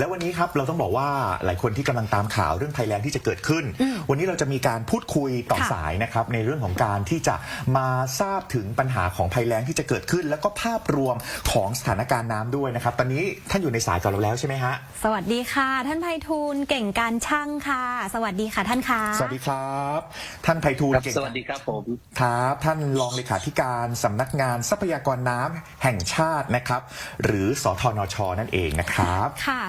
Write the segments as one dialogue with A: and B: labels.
A: แล้ววันนี้ครับเราต้องบอกว่าหลายคนที่กำลังตามข่าวเรื่องภัยแล้งที่จะเกิดขึ้น
B: อืม
A: วันนี้เราจะมีการพูดคุยต่อ
B: ค่ะ
A: สายนะครับในเรื่องของการที่จะมาทราบถึงปัญหาของภัยแล้งที่จะเกิดขึ้น แล้วก็ภาพรวมของสถานการณ์น้ำด้วยนะครับ ตอนนี้ท่านอยู่ในสายกับเราแล้วใช่ไหมฮะ
B: สวัสดีค่ะ ท่านไพฑูรย์เก่งการช่างค่ะ สวัสดีค่ะท่านคะ
A: สวัสดีครับ ท่านไพฑูรย์
C: ครับ
A: เก่ง
C: สวัสดีครับผม
A: ครับท่านรองเลขาธิการสำนักงานทรัพยากรน้ำแห่งชาตินะครับ หรือสทนชนั่นเองนะครับ
B: ค่ะ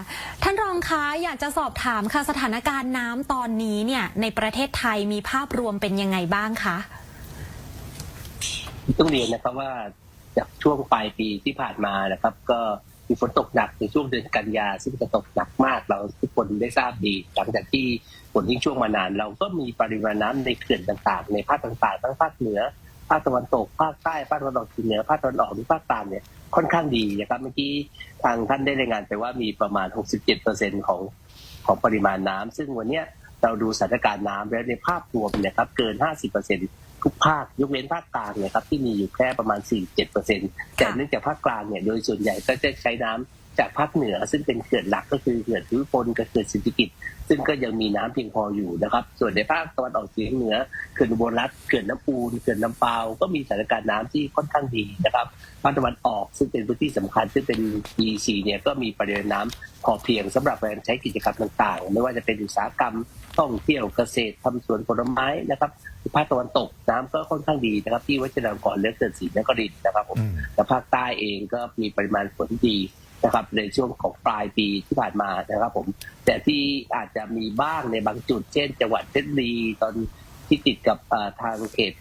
B: ท่านรองคะอยากจะสอบถามค่ะสถานการณ์น้ำตอนนี้เนี่ยในประเทศไทยมีภาพรวมเป็นยังไงบ้างคะ
C: ต้องเรียนนะครับว่าจากช่วงปลายปีที่ผ่านมานะครับ ก็มีฝนตกหนักในช่วงเดือนกันยาซึ่งจะตกหนักมากเราทุกคนได้ทราบดีหลังจากที่ฝนทิ้งช่วงมานาน เราก็มีปริมาณน้ำในเขื่อนต่างๆ ในภาคต่างๆทั้งภาคเหนือภาคตะวันตกภาคใต้ภาคตะวันออกเฉียงเหนือภาคตะวันออกหรือภาคกลางเนี่ย ค่อนข้างดีนะครับ เมื่อกี้ทางท่านได้รายงานไปว่ามีประมาณ 67%ของของปริมาณน้ำซึ่งวันเนี้ยเราดูสถานการณ์น้ำแล้วในภาพรวมเนะครับเกิน 50%ทุกภาคยกเว้นภาคกลางเนี่ยครับที่มีอยู่แค่ประมาณ 47%แต่เนื่องจากภาคกลางเนี่ยโดยส่วนใหญ่ก็จะใช้น้ำ จากภาคเหนือซึ่งเป็นเขื่อนหลักก็คือเขื่อนภูมิพลกับเขื่อนสิทธิกิจซึ่งก็ยังมีน้ำเพียงพออยู่นะครับ ส่วนในภาคตะวันออกเฉียงเหนือเขื่อนอุบลรัฐเขื่อนน้ำปูนเขื่อนลำเปาวก็มีสถานการณ์น้ำที่ค่อนข้างดีนะครับภาคตะวันออกซึ่งเป็นพื้นที่สำคัญซึ่งเป็น EC เนี่ยก็มีปริมาณน้ำพอเพียงสำหรับการใช้กิจกรรมต่างๆ ไม่ว่าจะเป็นอุตสาหกรรมท่องเที่ยวเกษตรทำสวนผลไม้นะครับภาคตะวันตกน้ำก็ค่อนข้างดีนะครับ ที่วัชรนครเลือกเกิดศรีนครินทร์นะครับผม
A: อืม
C: และภาคใต้เองก็มีปริมาณฝนดี นะครับในช่วงของปลายปีที่ผ่านมานะครับผม แต่ที่อาจจะมีบ้างในบางจุด เช่น จังหวัดเพชรบุรีตอนที่ติดกับทางเขต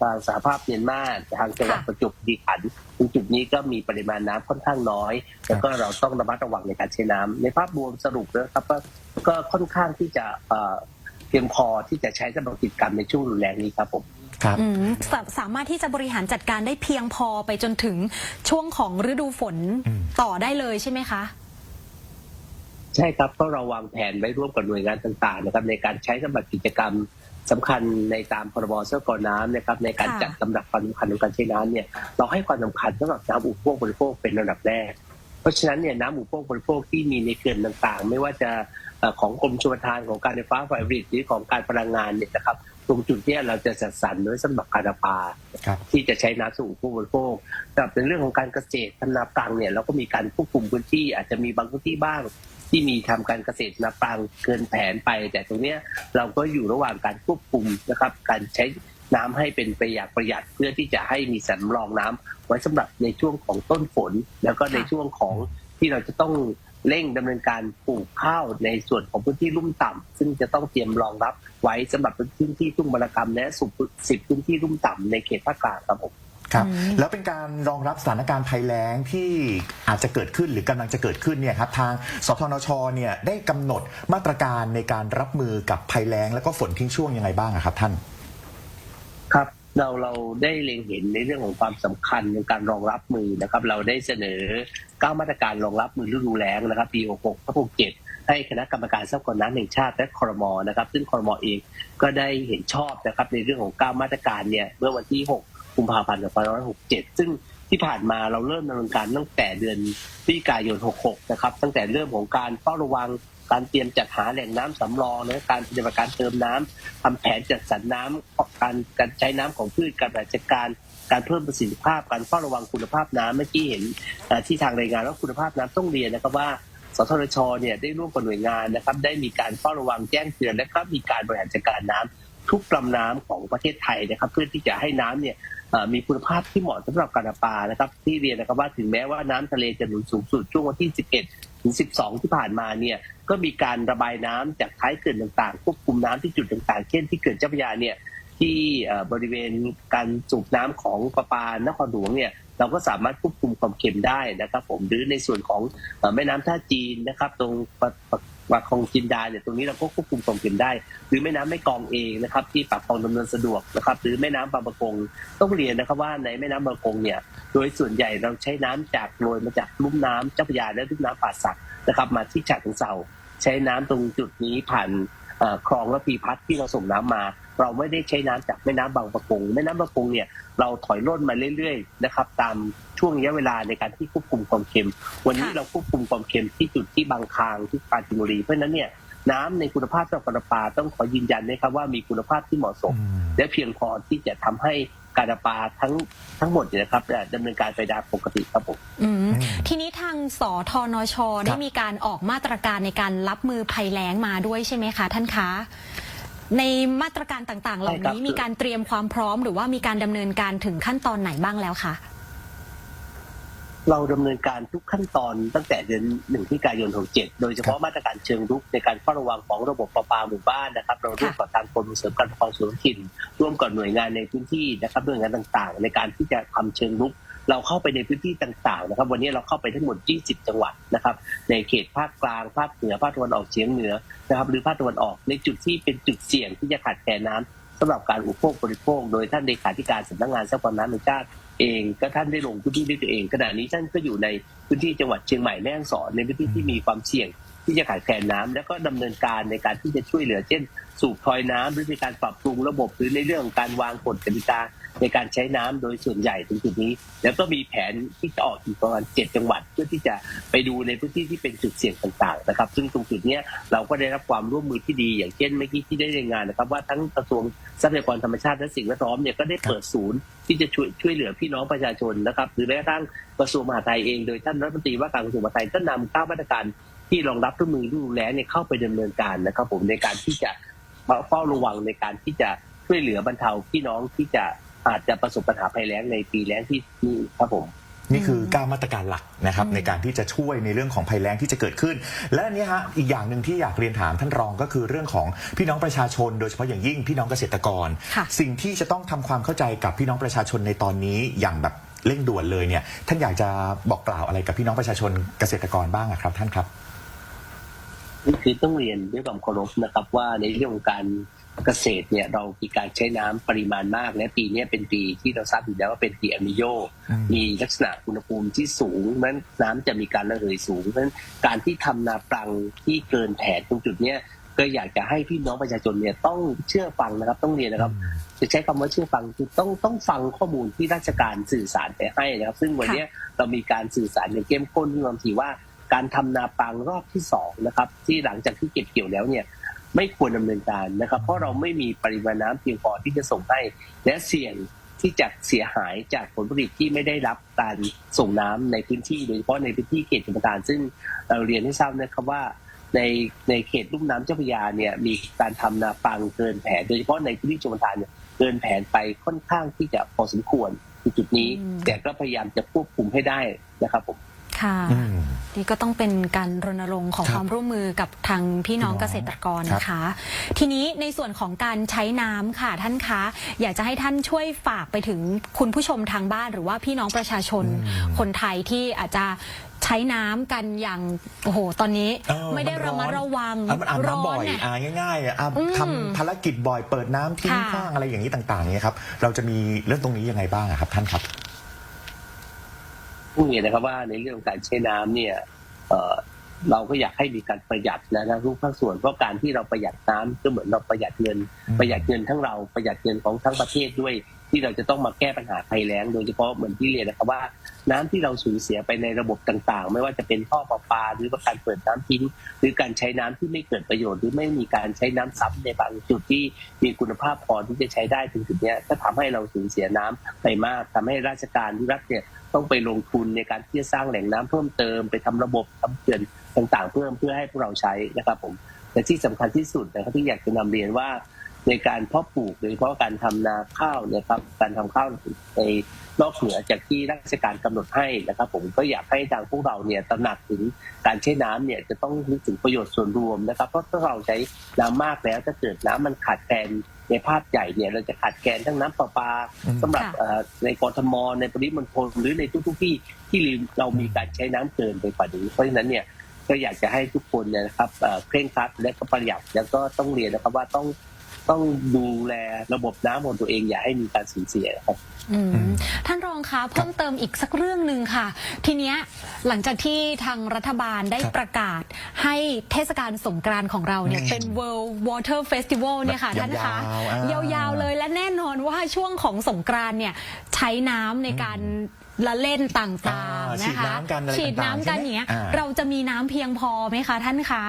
C: ทางสหภาพเมียนมาทางจังหวัดประจวบคีรีขันธ์ตรงจุดนี้ก็มีปริมาณน้ำค่อนข้างน้อย แล้วก็เราต้องระมัดระวังในการใช้น้ำในภาพรวมสรุปนะครับก็ก็ค่อนข้างที่จะเอ่อเพียงพอที่จะใช้สำหรับกิจกรรมในช่วงรุนแรงนี้ครับผม
A: ครับ
B: อืมสาสามารถที่จะบริหารจัดการได้เพียงพอไปจนถึงช่วงของฤดูฝน
A: อืม
B: ต่อได้เลยใช่ไหมคะ
C: ใช่ครับเพราะเราวางแผนไว้ร่วมกับหน่วยงานต่างๆนะครับในการใช้สำหรับกิจกรรมสำคัญในตามพรบทรัพยากรน้ำนะครับในการ
B: ค่ะ
C: จัดลำดับความสำคัญของการใช้น้ำเนี่ยเราให้ความสำคัญสำหรับน้ำอุปโภคบริโภคเป็นระดับแรก เพราะฉะนั้นเนี่ยน้ำอุปโภคบริโภคที่มีในเขื่อนต่างๆ ไม่ว่าจะเอ่อของกรมชลประทานของการไฟฟ้าฝ่ายผลิตหรือของการพลังงานเนี่ยนะครับ ตรงจุดเนี้เราจะจัดสรรไว้สำหรับการประปา
A: ครับ
C: ที่จะใช้น้ำสู่ผู้บริโภคแต่เป็นเรื่องของการเกษตรทำนาปรังเนี่ยเราก็มีการควบคุมพื้นที่อาจจะมีบางพื้นที่บ้าง ที่มีทำการเกษตรนาปรังเกินแผนไป แต่ตรงเนี้ยเราก็อยู่ระหว่างการควบคุมนะครับ การใช้น้ำให้เป็นไปอย่างประหยัดเพื่อที่จะให้มีสำรองน้ำไว้สำหรับในช่วงของต้นฝน แล้วก็ใน
B: ค่ะ
C: ช่วงของที่เราจะต้อง เร่งดำเนินการปลูกข้าวในส่วนของพื้นที่ลุ่มต่ำซึ่งจะต้องเตรียมรองรับไว้สำหรับพื้นที่ทุ่งบรรกรรม และสุสิบพื้นที่ลุ่มต่ำในเขตภาคกลางครับผม
A: ครับ
B: อืม
A: แล้วเป็นการรองรับสถานการณ์ภัยแล้งที่อาจจะเกิดขึ้นหรือกำลังจะเกิดขึ้นเนี่ยครับทางสทนชเนี่ยได้กำหนดมาตรการในการรับมือกับภัยแล้ง แล้วก็ฝนทิ้งช่วงยังไงบ้างอะครับท่าน
C: ครับ เราเราได้เล็งเห็นในเรื่องของความสำคัญในการรองรับมือนะครับ เราได้เสนอเก้ามาตรการรองรับมือฤดูแล้งนะครับปี66ทับ67ให้คณะกรรมการทรัพยากรน้ำแห่งชาติและคอรมอนะครับ ซึ่งคอรมอเองก็ได้เห็นชอบนะครับในเรื่องของเก้ามาตรการเนี่ยเมื่อวันที่ 6 กุมภาพันธ์2567 ซึ่งที่ผ่านมาเราเริ่มดำเนินการตั้งแต่เดือนพฤศจิกายน 66 นะครับ ตั้งแต่เรื่องของการเฝ้าระวัง การเตรียมจัดหาแหล่งน้ำสำรองนะการปฏิบัติการเติมน้ำทำแผนจัดสรรน้ำการการใช้น้ำของพืชการบริหารจัดการการเพิ่มประสิทธิภาพการเฝ้าระวังคุณภาพน้ำเมื่อกี้เห็นที่ทางรายงานว่าคุณภาพน้ำต้องเรียนนะครับว่าสทชเนี่ยได้ร่วมกับหน่วยงานนะครับ ได้มีการเฝ้าระวังแจ้งเตือนและก็มีการบริหารจัดการน้ำทุกลำน้ำของประเทศไทยนะครับ เพื่อที่จะให้น้ำเนี่ยมีคุณภาพที่เหมาะสำหรับการประปานะครับ ที่เรียนนะครับว่าถึงแม้ว่าน้ำทะเลจะหนุนสูงสุดช่วงวันที่ 11 ถึง 12 ที่ผ่านมาเนี่ยก็มีการระบายน้ำจากท้ายเขื่อนต่างๆ ควบคุมน้ำที่จุดต่างๆ เช่นที่เขื่อนเจ้าพระยาเนี่ยที่บริเวณการสูบน้ำของประปานครหลวงเนี่ยเราก็สามารถควบคุมความเค็มได้นะครับ ผมหรือในส่วนของแม่น้ำท่าจีนนะครับ ตรง ว่าคลองจินดาเนี่ยตรงนี้เราก็ควบคุมความเค็มได้ หรือแม่น้ำแม่กองเองนะครับ ที่ปากคลองดำเนินสะดวกนะครับ หรือแม่น้ำบางประกงต้องเรียนนะครับว่าในแม่น้ำบางประกงเนี่ยโดยส่วนใหญ่เราใช้น้ำจากโรยมาจากลุ่มน้ำเจ้าพระยาและลุ่มน้ำป่าสักนะครับ มาที่ฉะเชิงเสาใช้น้ำตรงจุดนี้ผ่าน คลองระพีพัฒน์ที่เราส่งน้ำมา เราไม่ได้ใช้น้ำจากแม่น้ำบางประกงแม่น้ำบางประกงเนี่ยเราถอยร่นมาเรื่อยๆนะครับตามช่วงระยะเวลาในการที่ควบคุมความเค็ม วันนี้
B: ค่ะ
C: เราควบคุมความเค็มที่จุดที่บางคางที่ปราจีนบุรี เพราะฉะนั้นเนี่ยน้ำในคุณภาพสำหรับการประปาต้องขอยืนยันนะครับว่ามีคุณภาพที่เหมาะสม และเพียงพอที่จะทำให้ การประปาทั้งทั้งหมดเนี่ยนะครับดำเนินการไปตามปกติครับผม
B: อืม
A: อืม
B: ทีนี้ทางสทนชได้มีการออกมาตรการในการรับมือภัยแล้งมาด้วยใช่ไหมคะท่านคะ ในมาตรการต่างๆ เหล่า
C: ใช่ครับ
B: นี้มีการเตรียมความพร้อม หรือว่ามีการดำเนินการถึงขั้นตอนไหนบ้างแล้วคะ
C: เราดำเนินการทุกขั้นตอนตั้งแต่เดือนหนึ่งพฤศจิกายน67โดยเฉพาะมาตรการเชิงรุกในการเฝ้าระวังของระบบประปาหมู่บ้านนะครับ เราร่วมกับทางกรมส่งเสริมการปกครองส่วนท้องถิ่นร่วมกับหน่วยงานในพื้นที่นะครับหน่วยงานต่างๆ ในการที่จะทำเชิงรุก เราเข้าไปในพื้นที่ต่างๆนะครับ วันนี้เราเข้าไปทั้งหมด 20 จังหวัดนะครับ ในเขตภาคกลางภาคเหนือภาคตะวันออกเฉียงเหนือนะครับ หรือภาคตะวันออกในจุดที่เป็นจุดเสี่ยงที่จะขาดแคลนน้ำสำหรับการอุปโภคบริโภค โดยท่านเลขาธิการสำนักงานทรัพยากรน้ำแห่งชาติ เองก็ท่านได้ลงพื้นที่ด้วยตัวเองขณะนี้ท่านก็อยู่ในพื้นที่จังหวัดเชียงใหม่แม่ฮ่องสอนในพื้นที่ที่มีความเสี่ยงที่จะขาดแคลนน้ำแล้วก็ดำเนินการในการที่จะช่วยเหลือ เช่น สูบทอยน้ำหรือในการปรับปรุงระบบหรือในเรื่องของการวางกฎกติกาในการใช้น้ำโดยส่วนใหญ่ตรงจุดนี้ แล้วก็มีแผนที่จะออกอีกประมาณเจ็ดจังหวัด เพื่อที่จะไปดูในพื้นที่ที่เป็นจุดเสี่ยงต่าง ๆ นะครับ ซึ่งตรงจุดเนี้ยเราก็ได้รับความร่วมมือที่ดี อย่างเช่นเมื่อกี้ที่ได้รายงานนะครับว่าทั้งกระทรวงทรัพยากรธรรมชาติและสิ่งแวดล้อมเนี่ยก็ได้เปิดศูนย์ที่จะช่วยช่วยเหลือพี่น้องประชาชนนะครับหรือแม้กระทั่งกระทรวงมหาดไทยเองโดยท่านรัฐมนตรีว่าการกระทรวงมหาดไทยก็นำข้ามาตรการที่รองรับเครื่องมือฤดูแล้งเนี่ยเข้าไปดำเนินการนะครับผมในการที่จะ เฝ้าระวังในการที่จะช่วยเหลือบรรเทาพี่น้องที่จะอาจจะประสบปัญหาภัยแล้งในปีแล้งที่นี่ครับผม
A: นี่คือ9มาตรการหลักนะครับ
B: อืม
A: ในการที่จะช่วยในเรื่องของภัยแล้งที่จะเกิดขึ้น และอันนี้ฮะอีกอย่างหนึ่งที่อยากเรียนถามท่านรองก็คือเรื่องของพี่น้องประชาชน โดยเฉพาะอย่างยิ่งพี่น้องเกษตรกร
B: ค่ะ
A: สิ่งที่จะต้องทำความเข้าใจกับพี่น้องประชาชนในตอนนี้อย่างแบบเร่งด่วนเลยเนี่ยท่านอยากจะบอกกล่าวอะไรกับพี่น้องประชาชนเกษตรกรบ้างอะครับท่านครับ
C: นี่ คือต้องเรียนด้วยความเคารพนะครับ ว่าในเรื่องของการเกษตรเนี่ยเรามีการใช้น้ำปริมาณมาก และปีเนี้ยเป็นปีที่เราทราบอยู่แล้วว่าเป็นปีอนิโย
A: อืม
C: มีลักษณะอุณหภูมิที่สูงนั้นน้ำจะมีการระเหยสูงเพราะฉะนั้นการที่ทำนาปรังที่เกินแผนตรงจุดเนี้ยก็อยากจะให้พี่น้องประชาชนเนี่ยต้องเชื่อฟังนะครับ ต้องเรียนนะครับ จะใช้คำว่าเชื่อฟังคือต้องต้องฟังข้อมูลที่ราชการสื่อสารไปให้นะครับ ซึ่งวันเนี้ยเรามีการสื่อสารอย่างเข้มข้นที่บางทีว่า การทำนาปังรอบที่สองนะครับ ที่หลังจากที่เก็บเกี่ยวแล้วเนี่ยไม่ควรดำเนินการนะครับ เพราะเราไม่มีปริมาณน้ำเพียงพอที่จะส่งให้ และเสี่ยงที่จะเสียหายจากผลผลิตที่ไม่ได้รับการส่งน้ำในพื้นที่โดยเฉพาะในพื้นที่เขตชลประทานซึ่งเราเรียนให้ทราบนะครับว่าในในเขตลุ่มน้ำเจ้าพระยาเนี่ยมีการทำนาปังเกินแผน โดยเฉพาะในพื้นที่ชลประทานเนี่ยเกินแผนไปค่อนข้างที่จะพอสมควรในจุดนี้
B: อืม
C: แต่ก็พยายามจะควบคุมให้ได้นะครับผม
B: ค่ะ
A: อืม
B: นี่ก็ต้องเป็นการรณรงค์ของ
A: ครับ
B: ความร่วมมือกับทางพี่น้อง
A: พี่น้อง
B: เกษตรกรนะคะ ทีนี้ในส่วนของการใช้น้ำค่ะท่านคะ อยากจะให้ท่านช่วยฝากไปถึงคุณผู้ชมทางบ้าน หรือว่าพี่น้องประชาชนคนไทยที่อาจจะใช้น้ำกันอย่างโอ้โหตอนนี้
A: เออ
B: ไม่ได้ระมัดระวัง
A: อะมันอาบน้ำบ่อย
B: ร้นเนี่ย
A: อ่าง่ายๆอะอะ
B: อืม
A: ทำภารกิจบ่อยเปิดน้ำทิ้ง
B: ค่ะ
A: ขว้างอะไรอย่างนี้ต่างๆเนี่ยครับเราจะมีเรื่องตรงนี้ยังไงบ้างอะครับท่านครับ
C: พูดอย่างนี้นะครับว่าในเรื่องของการใช้น้ำเนี่ยเอ่อเราก็อยากให้มีการประหยัดนะนะทุกภาคส่วนเพราะการที่เราประหยัดน้ำก็เหมือนเราประหยัดเงิน
A: อืม
C: ประหยัดเงินทั้งเราประหยัดเงินของทั้งประเทศด้วย ที่เราจะต้องมาแก้ปัญหาภัยแล้ง โดยเฉพาะเหมือนที่เรียนนะครับว่า น้ำที่เราสูญเสียไปในระบบต่างๆ ไม่ว่าจะเป็นท่อประปา หรือว่าการเปิดน้ำทิ้งหรือการใช้น้ำที่ไม่เกิดประโยชน์ หรือไม่มีการใช้น้ำซ้ำในบางจุดที่มีคุณภาพพอที่จะใช้ได้ถึงจุดเนี้ยก็ทำให้เราสูญเสียน้ำไปมากทำให้ราชการที่รัฐเนี่ย ต้องไปลงทุนในการที่จะสร้างแหล่งน้ำเพิ่มเติมไปทำระบบทำเขื่อนต่างๆ เพิ่มเพื่อให้พวกเราใช้นะครับผมแต่ที่สำคัญที่สุดนะครับที่อยากจะนำเรียนว่าในการเพาะปลูกโดยเฉพาะการทำนาข้าวนะครับการทำข้าวในนอกเหนือจากที่ราชการกำหนดให้นะครับ ผมก็อยากให้ทางพวกเราเนี่ยตระหนักถึงการใช้น้ำเนี่ยจะต้องนึกถึงประโยชน์ส่วนรวมนะครับ เพราะถ้าเราใช้น้ำมากแล้วถ้าเกิดน้ำมันขาดแคลน ในภาพใหญ่เนี่ยเราจะขาดแคลนทั้งน้ำประปา
A: อืม
C: สำหรับ
B: ค่ะ
C: เอ่อในกรทมในปริมณฑลหรือในทุกๆที่ที่เรามีการใช้น้ำเกินไปกว่านี้เพราะฉะนั้นเนี่ยก็อยากจะให้ทุกคนเนี่ยนะครับเอ่อเคร่งครัดและก็ประหยัดแล้วก็ต้องเรียนนะครับว่าต้อง ต้องดูแลระบบน้ำของตัวเองอย่าให้มีการสูญเสียครับ
B: อืมท่านรองคะเพิ่มเติมอีกสักเรื่องหนึ่งค่ะ ทีเนี้ยหลังจากที่ทางรัฐบาลได้
A: ครับ
B: ประกาศให้เทศกาลสงกรานต์ของเราเนี่ย
A: อืม
B: เป็น World Water Festival เนี่ยค่ะ
A: แบบ
B: ท่านคะ
A: ยาวๆอ่ายา
B: วๆเลยและแน่นอนว่าช่วงของสงกรานต์เนี่ยใช้น้ำในการละเล่นต่าง
A: อ่า
B: ๆ
A: ฉีด
B: นะคะ
A: น้ำกันอะไร
B: ฉีดน้ำกัน
A: ต่างๆใช่ไหม
B: อย่างเงี้ย
A: อ่า
B: เราจะมีน้ำเพียงพอไหมคะท่านคะ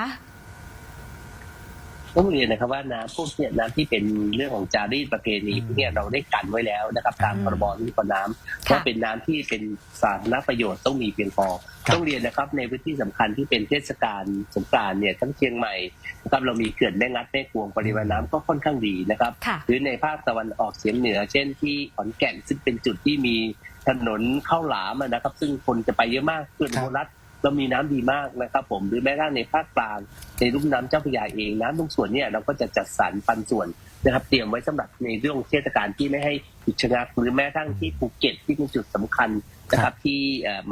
C: ต้องเรียนนะครับว่าน้ำพวกเนี่ยน้ำที่เป็นเรื่องของจารีตประเพณีพวกเนี่ยเราได้กันไว้แล้วนะครับตาม
A: อืม
C: พรบที่ก่อน้ำ
B: ค่ะ
C: ว่าเป็นน้ำที่เป็นสาธารณประโยชน์ต้องมีเพียงพอ
A: ครับ
C: ต้องเรียนนะครับในพื้นที่สำคัญที่เป็นเทศกาลสงกรานต์เนี่ยทั้งเชียงใหม่นะครับเรามีเขื่อนแม่งัดแม่กวงปริมาณน้ำก็ค่อนข้างดีนะครับ
B: ค่ะ
C: หรือในภาคตะวันออกเฉียงเหนือ เช่นที่ขอนแก่นซึ่งเป็นจุดที่มีถนนข้าวหลามอะนะครับ ซึ่งคนจะไปเยอะมากเขื่อน
A: ครับ
C: โบรัฐ เรามีน้ำดีมากนะครับ ผมหรือแม้กระทั่งในภาคกลางในรุ่มน้ำเจ้าพระยาเองน้ำตรงส่วนเนี่ยเราก็จะจัดสรรปันส่วนนะครับ เตรียมไว้สำหรับในเรื่องเทศกาลที่ไม่ให้หยุดชะงักหรือแม้กระทั่งที่ภูเก็ตที่เป็นจุดสำคัญนะครับที่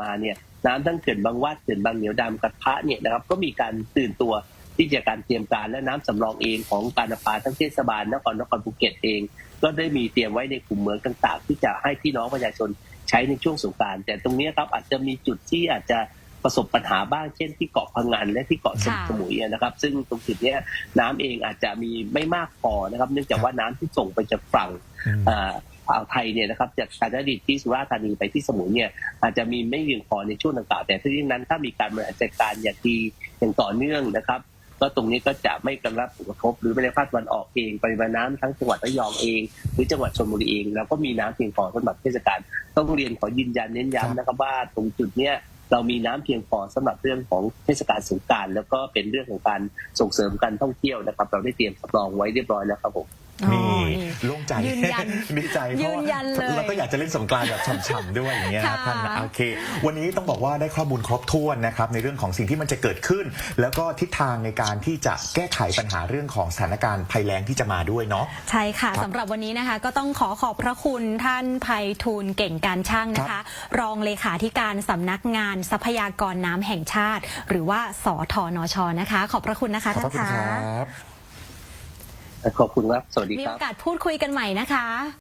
C: มาเนี่ยน้ำทั้งเขื่อนบางวาดเขื่อนบางเหนียวดำกระทะเนี่ยนะครับ ก็มีการตื่นตัวที่จะการเตรียมการและน้ำสำรองเองของการประปาทั้งเทศบาลนครนครภูเก็ตเอง ก็ได้มีเตรียมไว้ในกลุ่มเมืองต่าง ๆ ที่จะให้พี่น้องประชาชนใช้ในช่วงสงกานต์แต่ตรงนี้ครับอาจจะมีจุดที่อาจจะ ประสบปัญหาบ้างเช่นที่เกาะพังงานและที่เกาะส
B: ค่ะ
C: มุยอะนะครับ ซึ่งตรงจุดเนี้ยน้ำเองอาจจะมีไม่มากพอนะครับ เนื่องจากว่าน้ำที่ส่งไปจากฝั่ง
A: อืม
C: อ่าอ่าวไทยเนี่ยนะครับจากกาญจนดิตที่สุราษฎร์ธานีไปที่สมุยเนี่ยอาจจะมีไม่เพียงพอในช่วงต่างๆแต่ที่นั้นถ้ามีการบริหารจัดการอย่างดีอย่างต่อเนื่องนะครับ ก็ตรงนี้ก็จะไม่กระรับผลกระทบ หรือในภาคตะวันออกเองปริมาณน้ำทั้งจังหวัดระยองเอง หรือจังหวัดชลบุรีเอง แล้วก็มีน้ำเพียงพอสำหรับเทศกาลต้องเรียนขอยืนยันเน้นย้ำนะครับว่าตรงจุดเนี้ย เรามีน้ำเพียงพอสำหรับเรื่องของเทศกาลสงการ แล้วก็เป็นเรื่องของการส่งเสริมการท่องเที่ยวนะครับ เราได้เตรียมสำรองไว้เรียบร้อยแล้วครับผม
A: นี่
B: อ๋อนี่
A: โล่งใจ
B: ยืนยัน
A: ดีใจเพราะว่า
B: ยืนยันเลย
A: เราก็อยากจะเล่นสงกรานต์แบบฉ่ำๆด้วยอย่างเงี้ย
B: ค่ะ
A: ท่านนะโอเค วันนี้ต้องบอกว่าได้ข้อมูลครบถ้วนนะครับในเรื่องของสิ่งที่มันจะเกิดขึ้น แล้วก็ทิศทางในการที่จะแก้ไขปัญหาเรื่องของสถานการณ์ภัยแล้งที่จะมาด้วยเนาะ
B: ใช่ค่ะ
A: ครับ
B: สำหรับวันนี้นะคะ ก็ต้องขอขอบพระคุณท่านภัยทูลเก่งการช่างนะ
A: ครั
B: คะ
A: บ
B: รองเลขาธิการสำนักงานทรัพยากรน้ำแห่งชาติ หรือว่าสทนชนะคะ ขอบพระคุณนะคะ
A: ขอบ
B: ท่า
A: พระ
B: น
A: คุณค
B: คะ
A: รับ
C: ขอบคุณครับ สวัสดีครับ มีโอ
B: กาสพูดคุยกันใหม่นะคะ